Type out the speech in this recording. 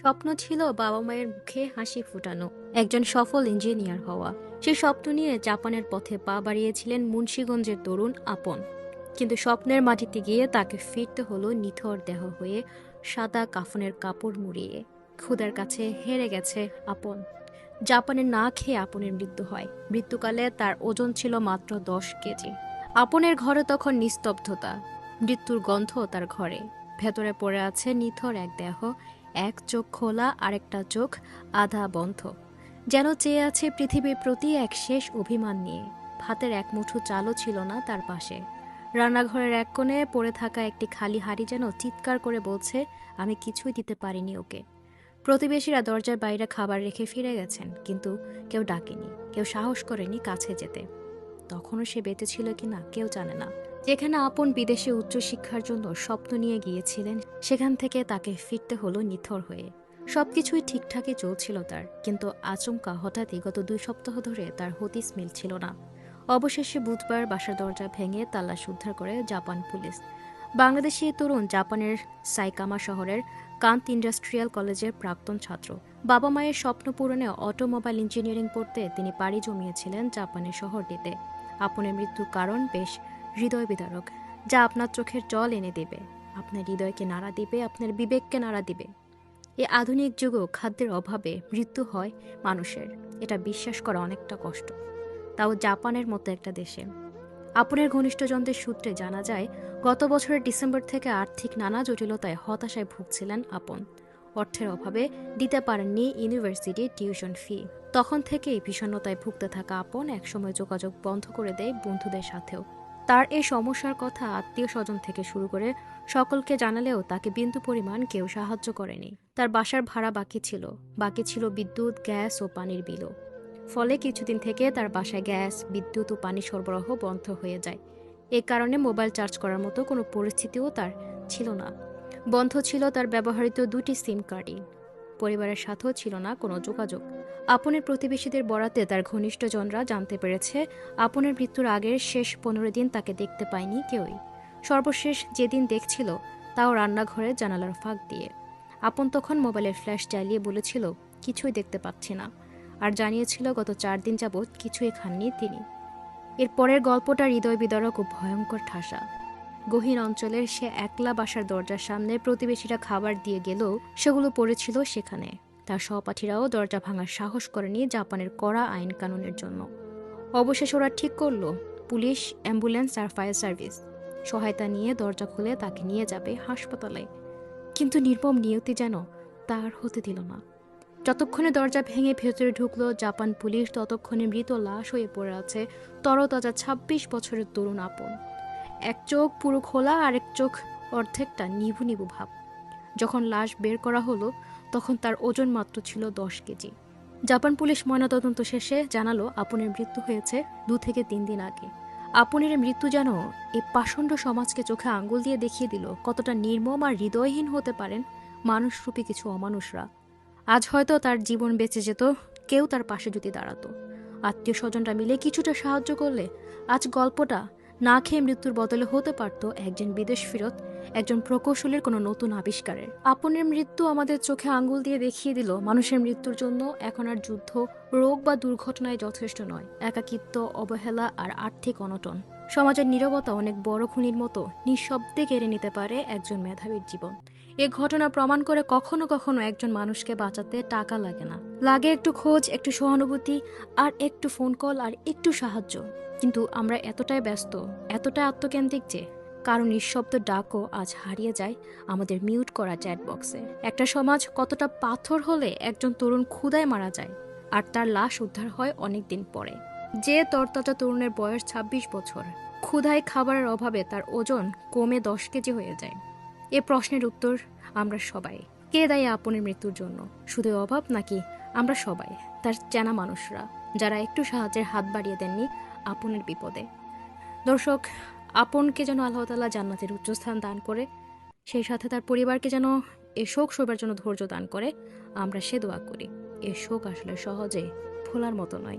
স্বপ্ন ছিল বাবা মায়ের মুখে হাসি ফুটানো, একজন সফল ইঞ্জিনিয়ার হওয়া। সেই স্বপ্ন নিয়ে জাপানের পথে পা বাড়িয়েছিলেন মুন্সীগঞ্জের তরুণ আপন। কিন্তু স্বপ্নের মাটিতে গিয়ে তাকে ফিরতে হলো নিথর দেহ হয়ে সাদা কাফনের কাপড় মুড়িয়ে। ক্ষুদার কাছে হেরে গেছে আপন। জাপানে না খেয়ে আপনের মৃত্যু হয়। মৃত্যুকালে তার ওজন ছিল মাত্র দশ কেজি। আপনের ঘরে তখন নিস্তব্ধতা। মৃত্যুর গন্ধ তার ঘরে। ভেতরে পড়ে আছে নিথর এক দেহ এক চোখ খোলা, আরেকটা চোখ আধা বন্ধ। যেন চেয়ে আছে পৃথিবীর প্রতি এক শেষ অভিমান নিয়ে। ভাতের এক মুঠো চালও ছিল না তার পাশে। রান্নাঘরের এক কোণে পড়ে থাকা একটি খালি হাড়ি যেন চিৎকার করে বলছে, আমি কিছুই দিতে পারিনি ওকে। প্রতিবেশীরা দরজার বাইরে খাবার রেখে ফিরে গেছেন, কিন্তু কেউ ডাকেনি, কেউ সাহস করেনি কাছে যেতে। তখনও সে বেঁচে ছিল কিনা, কেউ জানে না। যেখানে আপন বিদেশে উচ্চশিক্ষার জন্য স্বপ্ন নিয়ে গিয়েছিলেন, সেখান থেকে তাকে ফিরতে হলো নিথর হয়ে। সবকিছুই ঠিকঠাকই চলছিল তার, কিন্তু আচমকা হঠাৎই গত দুই সপ্তাহ ধরে তার হতিস মিলছিল না। অবশেষে বুধবার বাসার দরজা ভেঙে তাল্লাশ উদ্ধার করে জাপান পুলিশ। বাংলাদেশি তরুণ জাপানের সাইকামা শহরের কান্ত ইন্ডাস্ট্রিয়াল কলেজের প্রাক্তন ছাত্র। বাবা মায়ের স্বপ্ন পূরণে অটোমোবাইল ইঞ্জিনিয়ারিং পড়তে তিনি পাড়ি জমিয়েছিলেন জাপানের শহরটিতে। আপনের মৃত্যুর কারণ বেশ হৃদয় বিদারক, যা আপনার চোখের জল এনে দেবে। আপনার হৃদয়কে নাড়া দিবে, আপনার বিবেককে নাড়া দিবে। এ আধুনিক যুগেও খাদ্যের অভাবে মৃত্যু হয় মানুষের। এটা বিশ্বাস করা অনেকটা কষ্ট। তাও জাপানের মতো একটা দেশে। আপনের ঘনিষ্ঠজনদের সূত্রে জানা যায়, গত বছরের ডিসেম্বর থেকে আর্থিক নানা জটিলতায় হতাশায় ভুগছিলেন আপন। অর্থের অভাবে দিতে পারেননি ইউনিভার্সিটি টিউশন ফি। তখন থেকেই বিষণ্ণতায় ভুগতে থাকা আপন একসময় যোগাযোগ বন্ধ করে দেয় বন্ধুদের সাথেও। তার এই সমস্যার কথা আত্মীয় স্বজন থেকে শুরু করে সকলকে জানালেও তাকে বিন্দু পরিমাণ কেউ সাহায্য করেনি। তার বাসার ভাড়া বাকি ছিল। বাকি ছিল বিদ্যুৎ, গ্যাস ও পানির বিলও। ফলে কিছুদিন থেকে তার বাসায় গ্যাস, বিদ্যুৎ ও পানি সরবরাহ বন্ধ হয়ে যায়। এ কারণে মোবাইল চার্জ করার মতো কোনো পরিস্থিতিও তার ছিল না। বন্ধ ছিল তার ব্যবহৃত দুটি সিম কার্ডই। পরিবারের সাথেও ছিল না কোনো যোগাযোগ। আপনের প্রতিবেশীদের বরাতে তার ঘনিষ্ঠজনরা জানতে পেরেছে, আপনের মৃত্যুর আগের শেষ পনেরো দিন তাকে দেখতে পায়নি কেউই। সর্বশেষ যেদিন দেখছিল, তাও রান্নাঘরে জানালার ফাঁক দিয়ে। আপন তখন মোবাইলের ফ্ল্যাশ জ্বালিয়ে বলেছিল, কিছুই দেখতে পাচ্ছি না। আর জানিয়েছিল গত চার দিন যাবৎ কিছুই খাননি তিনি। এর পরের গল্পটা হৃদয় বিদারক ও ভয়ঙ্কর ঠাসা। গহীন অঞ্চলের সে একলা বাসার দরজার সামনে প্রতিবেশীরা খাবার দিয়ে গেলেও সেগুলো পড়েছিল সেখানে। তার সহপাঠীরাও দরজা ভাঙার সাহস করেনি জাপানের কড়া আইন কানুনের জন্য। অবশেষে ওরা ঠিক করল, পুলিশ, অ্যাম্বুলেন্স আর ফায়ার সার্ভিস। সহায়তা নিয়ে দরজা খুলে তাকে নিয়ে যাবে হাসপাতালে। কিন্তু নির্মম নিয়তি যেন তার হতে দিল না। যতক্ষণে দরজা ভেঙে ভেতরে ঢুকলো, জাপান পুলিশ ততক্ষণে মৃত লাশ হয়ে পড়ে আছে তরতাজা ছাব্বিশ বছরের তরুণ আপন। এক চোখ পুরো খোলা আর এক চোখ অর্ধেকটা নিভু নিভু ভাব। যখন লাশ বের করা হলো, তখন তার ওজন মাত্র ছিল দশ কেজি। জাপান পুলিশ ময়নাতদন্ত শেষে জানালো আপনের মৃত্যু হয়েছে দু থেকে তিন দিন আগে। আপনের মৃত্যু যেন এই পাষণ্ড সমাজকে চোখে আঙ্গুল দিয়ে দেখিয়ে দিল কতটা নির্মম আর হৃদয়হীন হতে পারেন মানুষরূপী কিছু অমানুষরা। আজ হয়তো তার জীবন বেঁচে যেত, কেউ তার পাশে যদি দাঁড়াতো। আত্মীয় স্বজনরা মিলে কিছুটা সাহায্য করলে আজ গল্পটা না খেয়ে মৃত্যুর বদলে হতে পারত একজন বিদেশ ফেরত, একজন প্রকৌশলের কোনো নতুন আবিষ্কারের। আপনের মৃত্যু আমাদের চোখে আঙ্গুল দিয়ে দেখিয়ে দিল, মানুষের মৃত্যুর জন্য এখন আর যুদ্ধ, রোগ বা দুর্ঘটনায় যথেষ্ট নয়। একাকিত্ব, অবহেলা আর আর্থিক অনটন। সমাজের নিরবতা অনেক বড় খুনির মতো, নিঃশব্দে কেড়ে নিতে পারে একজন মেধাবীর জীবন। এ ঘটনা প্রমাণ করে কখনো কখনো একজন মানুষকে বাঁচাতে টাকা লাগে না। লাগে একটু খোঁজ, একটু সহানুভূতি, আর একটু ফোন কল আর একটু সাহায্য। কিন্তু আমরা এতটাই ব্যস্ত, এতটাই আত্মকেন্দ্রিক যে কারণ নিঃশব্দ ডাকও আজ হারিয়ে যায় আমাদের মিউট করা চ্যাট বক্সে একটা সমাজ কতটা পাথর হলে একজন তরুণ ক্ষুদায় মারা যায়, আর তার লাশ উদ্ধার হয় অনেক দিন পরে। যে তরতাজা তরুণের বয়স ২৬ বছর, ক্ষুধায় খাবারের অভাবে তার ওজন কমে দশ কেজি হয়ে যায়। এ প্রশ্নের উত্তর আমরা সবাই। কে দায়ী আপনের মৃত্যুর জন্য? শুধু অভাব নাকি আমরা সবাই, তার চেনা মানুষরা, যারা একটু সাহায্যের হাত বাড়িয়ে দেননি আপনের বিপদে? দর্শক, আপনকে যেন আল্লাহ তালা জান্নাতের উচ্চস্থান দান করে, সেই সাথে তার পরিবারকে যেন এ শোক সবার জন্য ধৈর্য দান করে, আমরা সে দোয়া করি। এ শোক আসলে সহজে ভোলার মতো নয়।